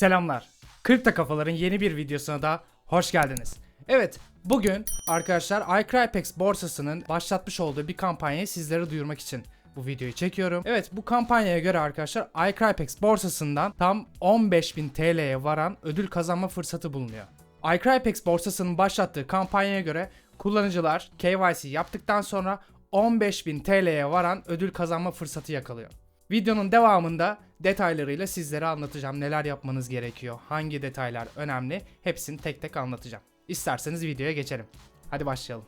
Selamlar. Kripto Kafaların yeni bir videosuna da hoş geldiniz. Evet, bugün arkadaşlar iCrypex borsasının başlatmış olduğu bir kampanyayı sizlere duyurmak için bu videoyu çekiyorum. Evet, bu kampanyaya göre arkadaşlar iCrypex borsasından tam 15.000 TL'ye varan ödül kazanma fırsatı bulunuyor. iCrypex borsasının başlattığı kampanyaya göre kullanıcılar KYC yaptıktan sonra 15.000 TL'ye varan ödül kazanma fırsatı yakalıyor. Videonun devamında detaylarıyla sizlere anlatacağım neler yapmanız gerekiyor, hangi detaylar önemli hepsini tek tek anlatacağım. İsterseniz videoya geçelim. Hadi başlayalım.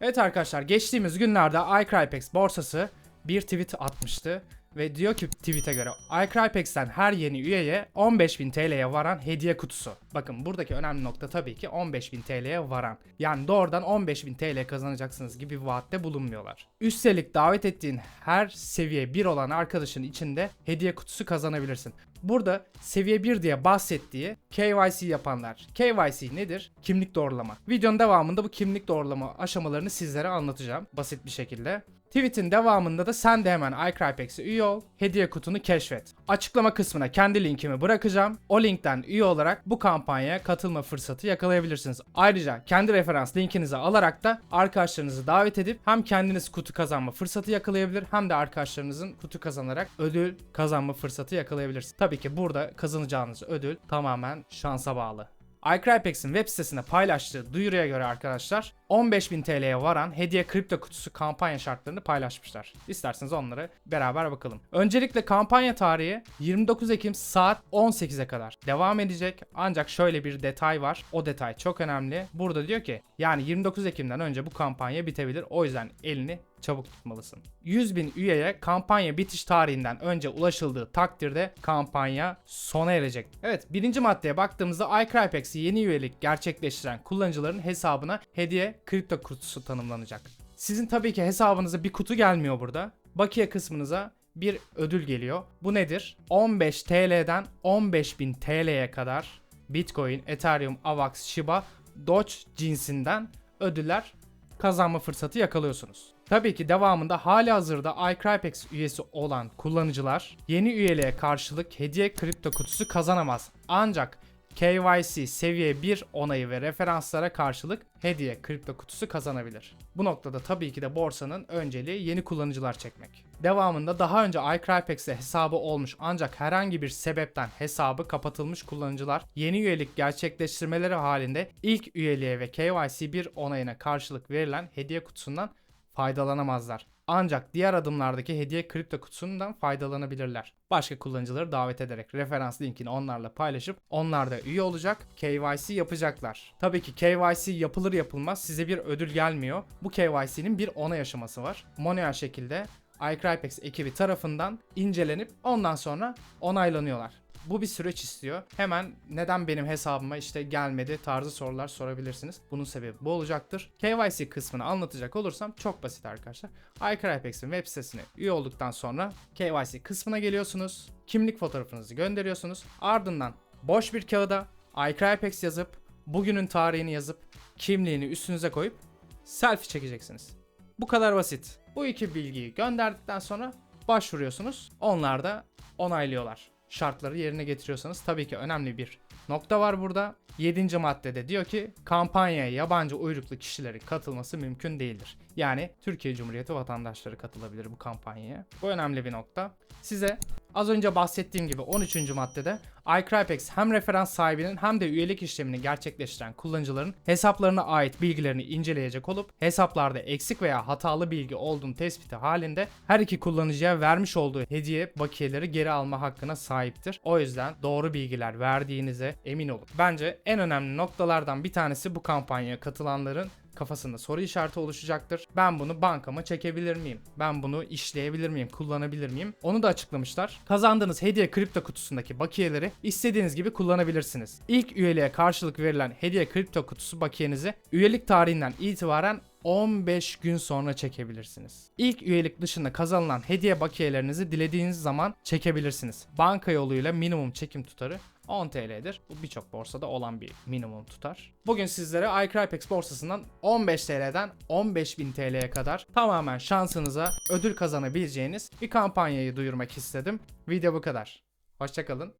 Evet arkadaşlar geçtiğimiz günlerde iCrypex borsası bir tweet atmıştı ve diyor ki tweet'e göre iCrypex'ten her yeni üyeye 15.000 TL'ye varan hediye kutusu. Bakın buradaki önemli nokta tabii ki 15.000 TL'ye varan. Yani doğrudan 15.000 TL kazanacaksınız gibi bir vaatte bulunmuyorlar. Üstelik davet ettiğin her seviye 1 olan arkadaşın içinde hediye kutusu kazanabilirsin. Burada seviye 1 diye bahsettiği KYC yapanlar. KYC nedir? Kimlik doğrulama. Videonun devamında bu kimlik doğrulama aşamalarını sizlere anlatacağım basit bir şekilde. Tweet'in devamında da sen de hemen iCrypex'e üye ol, hediye kutunu keşfet. Açıklama kısmına kendi linkimi bırakacağım. O linkten üye olarak bu kampanyaya katılma fırsatı yakalayabilirsiniz. Ayrıca kendi referans linkinizi alarak da arkadaşlarınızı davet edip hem kendiniz kutu kazanma fırsatı yakalayabilir hem de arkadaşlarınızın kutu kazanarak ödül kazanma fırsatı yakalayabilirsiniz. Tabii ki burada kazanacağınız ödül tamamen şansa bağlı. iCrypex'in web sitesinde paylaştığı duyuruya göre arkadaşlar 15.000 TL'ye varan hediye kripto kutusu kampanya şartlarını paylaşmışlar. İsterseniz onları beraber bakalım. Öncelikle kampanya tarihi 29 Ekim saat 18'e kadar devam edecek. Ancak şöyle bir detay var. O detay çok önemli. Burada diyor ki yani 29 Ekim'den önce bu kampanya bitebilir. O yüzden elini çabuk tutmalısın. 100 bin üyeye kampanya bitiş tarihinden önce ulaşıldığı takdirde kampanya sona erecek. Evet birinci maddeye baktığımızda iCrypex yeni üyelik gerçekleştiren kullanıcıların hesabına hediye kripto kutusu tanımlanacak. Sizin tabii ki hesabınıza bir kutu gelmiyor burada. Bakiye kısmınıza bir ödül geliyor. Bu nedir? 15 TL'den 15.000 TL'ye kadar Bitcoin, Ethereum, AVAX, Shiba, Doge cinsinden ödüller kazanma fırsatı yakalıyorsunuz. Tabii ki devamında hali hazırda iCrypex üyesi olan kullanıcılar yeni üyeliğe karşılık hediye kripto kutusu kazanamaz. Ancak KYC seviye 1 onayı ve referanslara karşılık hediye kripto kutusu kazanabilir. Bu noktada tabii ki de borsanın önceliği yeni kullanıcılar çekmek. Devamında daha önce iCrypex'te hesabı olmuş ancak herhangi bir sebepten hesabı kapatılmış kullanıcılar yeni üyelik gerçekleştirmeleri halinde ilk üyeliğe ve KYC 1 onayına karşılık verilen hediye kutusundan faydalanamazlar. Ancak diğer adımlardaki hediye kripto kutusundan faydalanabilirler. Başka kullanıcıları davet ederek referans linkini onlarla paylaşıp onlar da üye olacak, KYC yapacaklar. Tabii ki KYC yapılır yapılmaz size bir ödül gelmiyor. Bu KYC'nin bir onay aşaması var. Manuel şekilde iCrypex ekibi tarafından incelenip ondan sonra onaylanıyorlar. Bu bir süreç istiyor. Hemen neden benim hesabıma işte gelmedi tarzı sorular sorabilirsiniz. Bunun sebebi bu olacaktır. KYC kısmını anlatacak olursam çok basit arkadaşlar. iCrypex'in web sitesine üye olduktan sonra KYC kısmına geliyorsunuz. Kimlik fotoğrafınızı gönderiyorsunuz. Ardından boş bir kağıda iCrypex yazıp bugünün tarihini yazıp kimliğini üstünüze koyup selfie çekeceksiniz. Bu kadar basit. Bu iki bilgiyi gönderdikten sonra başvuruyorsunuz. Onlar da onaylıyorlar. Şartları yerine getiriyorsanız tabii ki önemli bir nokta var burada. 7. maddede diyor ki kampanyaya yabancı uyruklu kişilerin katılması mümkün değildir. Yani Türkiye Cumhuriyeti vatandaşları katılabilir bu kampanyaya. Bu önemli bir nokta. Size az önce bahsettiğim gibi 13. maddede iCrypex hem referans sahibinin hem de üyelik işlemini gerçekleştiren kullanıcıların hesaplarına ait bilgilerini inceleyecek olup hesaplarda eksik veya hatalı bilgi olduğunu tespiti halinde her iki kullanıcıya vermiş olduğu hediye bakiyeleri geri alma hakkına sahiptir. O yüzden doğru bilgiler verdiğinize emin olun. Bence en önemli noktalardan bir tanesi bu kampanyaya katılanların kafasında soru işareti oluşacaktır. Ben bunu bankama çekebilir miyim? Ben bunu işleyebilir miyim? Kullanabilir miyim? Onu da açıklamışlar. Kazandığınız hediye kripto kutusundaki bakiyeleri istediğiniz gibi kullanabilirsiniz. İlk üyeliğe karşılık verilen hediye kripto kutusu bakiyenizi üyelik tarihinden itibaren 15 gün sonra çekebilirsiniz. İlk üyelik dışında kazanılan hediye bakiyelerinizi dilediğiniz zaman çekebilirsiniz. Banka yoluyla minimum çekim tutarı 10 TL'dir. Bu birçok borsada olan bir minimum tutar. Bugün sizlere iCrypex borsasından 15 TL'den 15.000 TL'ye kadar tamamen şansınıza ödül kazanabileceğiniz bir kampanyayı duyurmak istedim. Video bu kadar. Hoşçakalın.